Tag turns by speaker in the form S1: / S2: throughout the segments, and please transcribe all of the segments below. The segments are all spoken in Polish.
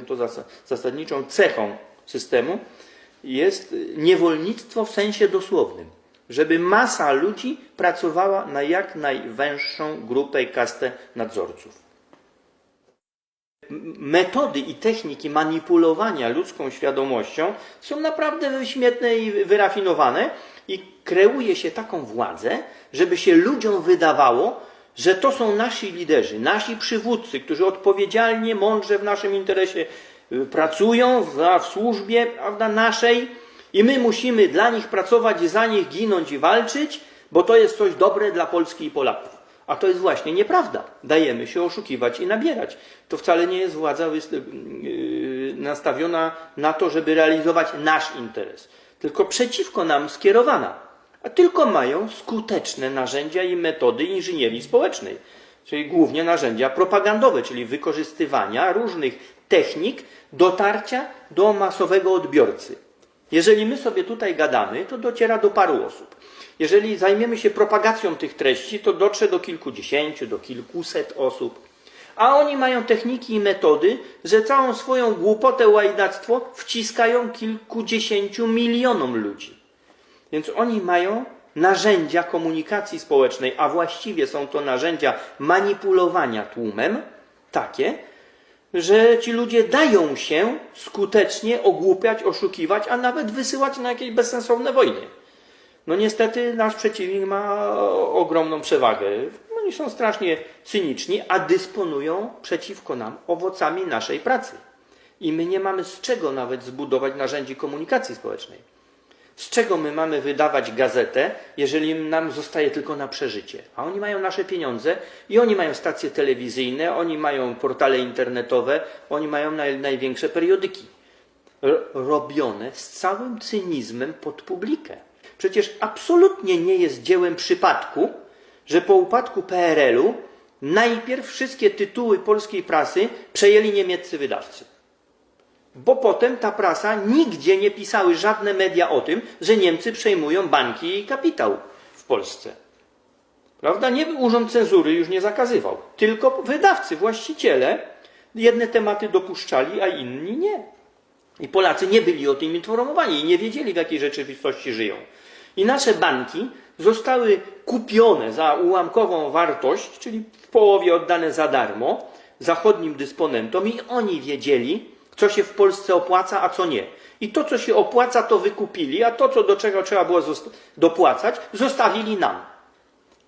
S1: to zas- zasadniczą cechą systemu jest niewolnictwo w sensie dosłownym. Żeby masa ludzi pracowała na jak najwęższą grupę i kastę nadzorców. Metody i techniki manipulowania ludzką świadomością są naprawdę śmietne i wyrafinowane i kreuje się taką władzę, żeby się ludziom wydawało, że to są nasi liderzy, nasi przywódcy, którzy odpowiedzialnie, mądrze w naszym interesie y, pracują w, w służbie prawda, naszej i my musimy dla nich pracować, za nich ginąć i walczyć, bo to jest coś dobre dla Polski i Polaków. A to jest właśnie nieprawda. Dajemy się oszukiwać i nabierać. To wcale nie jest władza yy, nastawiona na to, żeby realizować nasz interes, tylko przeciwko nam skierowana. A tylko mają skuteczne narzędzia i metody inżynierii społecznej, czyli głównie narzędzia propagandowe, czyli wykorzystywania różnych technik dotarcia do masowego odbiorcy. Jeżeli my sobie tutaj gadamy, to dociera do paru osób. Jeżeli zajmiemy się propagacją tych treści, to dotrze do kilkudziesięciu, do kilkuset osób. A oni mają techniki i metody, że całą swoją głupotę, łajdactwo wciskają kilkudziesięciu milionom ludzi. Więc oni mają narzędzia komunikacji społecznej, a właściwie są to narzędzia manipulowania tłumem, takie, że ci ludzie dają się skutecznie ogłupiać, oszukiwać, a nawet wysyłać na jakieś bezsensowne wojny. No niestety nasz przeciwnik ma ogromną przewagę. Oni są strasznie cyniczni, a dysponują przeciwko nam owocami naszej pracy. I my nie mamy z czego nawet zbudować narzędzi komunikacji społecznej. Z czego my mamy wydawać gazetę, jeżeli nam zostaje tylko na przeżycie? A oni mają nasze pieniądze i oni mają stacje telewizyjne, oni mają portale internetowe, oni mają naj, największe periodyki. Robione z całym cynizmem pod publikę. Przecież absolutnie nie jest dziełem przypadku, że po upadku PRL-u najpierw wszystkie tytuły polskiej prasy przejęli niemieccy wydawcy. Bo potem ta prasa nigdzie nie pisały żadne media o tym, że Niemcy przejmują banki i kapitał w Polsce. Prawda? Nie urząd cenzury już nie zakazywał. Tylko wydawcy, właściciele jedne tematy dopuszczali, a inni nie. I Polacy nie byli o tym informowani i nie wiedzieli, w jakiej rzeczywistości żyją. I nasze banki zostały kupione za ułamkową wartość, czyli w połowie oddane za darmo zachodnim dysponentom i oni wiedzieli, co się w Polsce opłaca, a co nie. I to, co się opłaca, to wykupili, a to, co do czego trzeba było dopłacać, zostawili nam.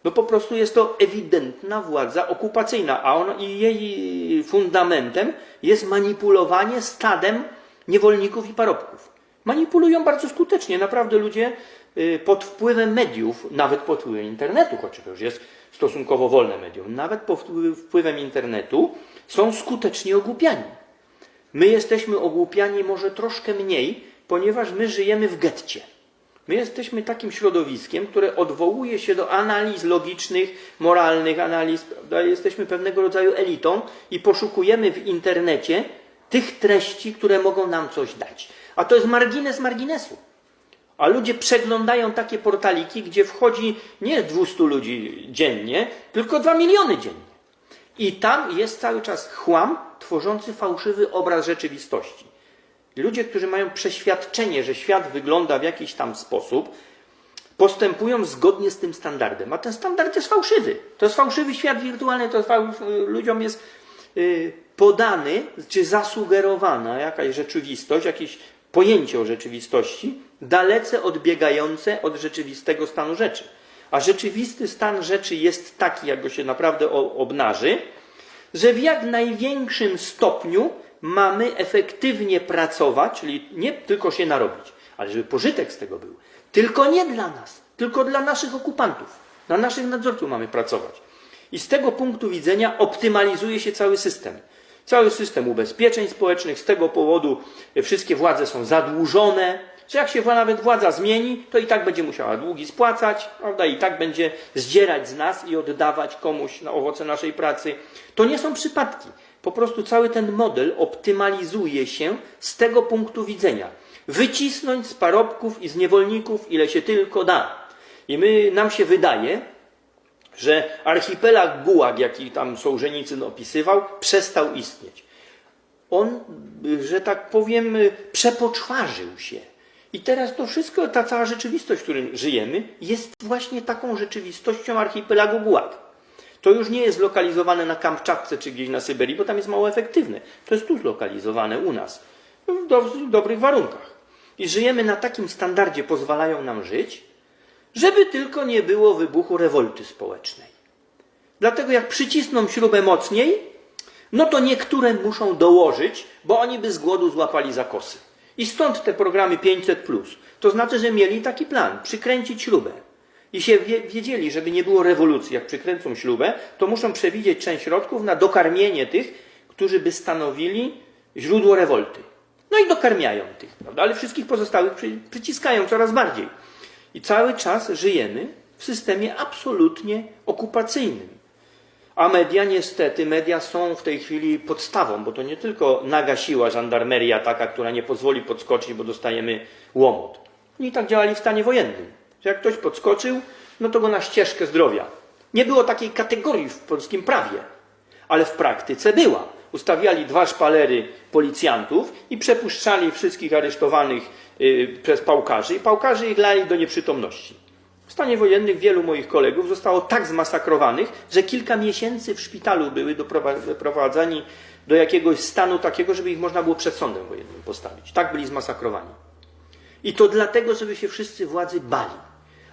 S1: No po prostu jest to ewidentna władza okupacyjna, a on, i jej fundamentem jest manipulowanie stadem niewolników i parobków. Manipulują bardzo skutecznie. Naprawdę ludzie y, pod wpływem mediów, nawet pod wpływem internetu, choć to już jest stosunkowo wolne medium, nawet pod wpływ- wpływem internetu są skutecznie ogłupiani. My jesteśmy ogłupiani może troszkę mniej, ponieważ my żyjemy w getcie. My jesteśmy takim środowiskiem, które odwołuje się do analiz logicznych, moralnych analiz. Prawda? Jesteśmy pewnego rodzaju elitą i poszukujemy w internecie tych treści, które mogą nam coś dać. A to jest margines marginesu. A ludzie przeglądają takie portaliki, gdzie wchodzi nie 200 ludzi dziennie, tylko 2 miliony dziennie. I tam jest cały czas chłam tworzący fałszywy obraz rzeczywistości. Ludzie, którzy mają przeświadczenie, że świat wygląda w jakiś tam sposób, postępują zgodnie z tym standardem. A ten standard jest fałszywy. To jest fałszywy świat wirtualny, to fałsz... ludziom jest y, podany czy zasugerowana jakaś rzeczywistość, jakieś pojęcie o rzeczywistości, dalece odbiegające od rzeczywistego stanu rzeczy. A rzeczywisty stan rzeczy jest taki, jak go się naprawdę obnaży, że w jak największym stopniu mamy efektywnie pracować, czyli nie tylko się narobić, ale żeby pożytek z tego był. Tylko nie dla nas, tylko dla naszych okupantów, dla naszych nadzorców mamy pracować. I z tego punktu widzenia optymalizuje się cały system. Cały system ubezpieczeń społecznych, z tego powodu wszystkie władze są zadłużone, że jak się nawet władza zmieni, to i tak będzie musiała długi spłacać, prawda? I tak będzie zdzierać z nas i oddawać komuś na owoce naszej pracy. To nie są przypadki. Po prostu cały ten model optymalizuje się z tego punktu widzenia. Wycisnąć z parobków i z niewolników ile się tylko da. I my, nam się wydaje, że archipelag Gułag, jaki tam Sołżenicyn opisywał, przestał istnieć. on, że tak powiem, przepoczwarzył się. I teraz to wszystko, ta cała rzeczywistość, w którym żyjemy, jest właśnie taką rzeczywistością archipelagu Guad. To już nie jest zlokalizowane na Kamczatce czy gdzieś na Syberii, bo tam jest mało efektywne. To jest tu zlokalizowane u nas, w dosyć dobrych warunkach. I żyjemy na takim standardzie, pozwalają nam żyć, żeby tylko nie było wybuchu rewolty społecznej. Dlatego jak przycisną śrubę mocniej, no to niektóre muszą dołożyć, bo oni by z głodu złapali zakosy. I stąd te programy 500. To znaczy, że mieli taki plan przykręcić śrubę. I się wie, wiedzieli, żeby nie było rewolucji, jak przykręcą śrubę, to muszą przewidzieć część środków na dokarmienie tych, którzy by stanowili źródło rewolty. No i dokarmiają tych, prawda? ale wszystkich pozostałych przy, przyciskają coraz bardziej. I cały czas żyjemy w systemie absolutnie okupacyjnym. A media niestety, media są w tej chwili podstawą, bo to nie tylko naga siła żandarmeria taka, która nie pozwoli podskoczyć, bo dostajemy łomot. Oni tak działali w stanie wojennym, że jak ktoś podskoczył, no to go na ścieżkę zdrowia. Nie było takiej kategorii w polskim prawie, ale w praktyce była. Ustawiali dwa szpalery policjantów i przepuszczali wszystkich aresztowanych y, przez pałkarzy i pałkarzy ich lali do nieprzytomności. W stanie wojennym wielu moich kolegów zostało tak zmasakrowanych, że kilka miesięcy w szpitalu były doprowa- doprowadzani do jakiegoś stanu takiego, żeby ich można było przed sądem wojennym postawić. Tak byli zmasakrowani. I to dlatego, żeby się wszyscy władzy bali.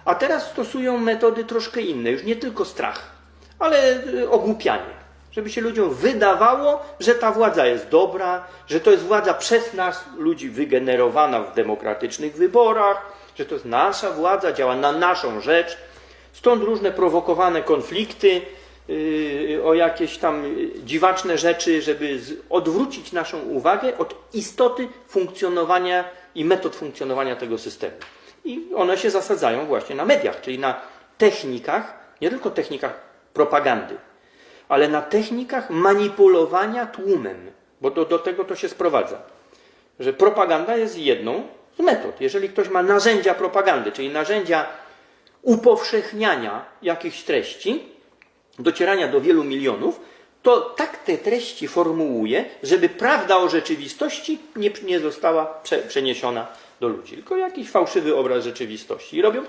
S1: A teraz stosują metody troszkę inne, już nie tylko strach, ale y, ogłupianie. Żeby się ludziom wydawało, że ta władza jest dobra, że to jest władza przez nas, ludzi, wygenerowana w demokratycznych wyborach, że to jest nasza władza, działa na naszą rzecz. Stąd różne prowokowane konflikty yy, o jakieś tam yy, dziwaczne rzeczy, żeby odwrócić naszą uwagę od istoty funkcjonowania i metod funkcjonowania tego systemu. I one się zasadzają właśnie na mediach, czyli na technikach, nie tylko technikach propagandy, ale na technikach manipulowania tłumem, bo do, do tego to się sprowadza. Że propaganda jest jedną metod. Jeżeli ktoś ma narzędzia propagandy, czyli narzędzia upowszechniania jakichś treści, docierania do wielu milionów, to tak te treści formułuje, żeby prawda o rzeczywistości nie, nie została prze, przeniesiona do ludzi, tylko jakiś fałszywy obraz rzeczywistości. I robią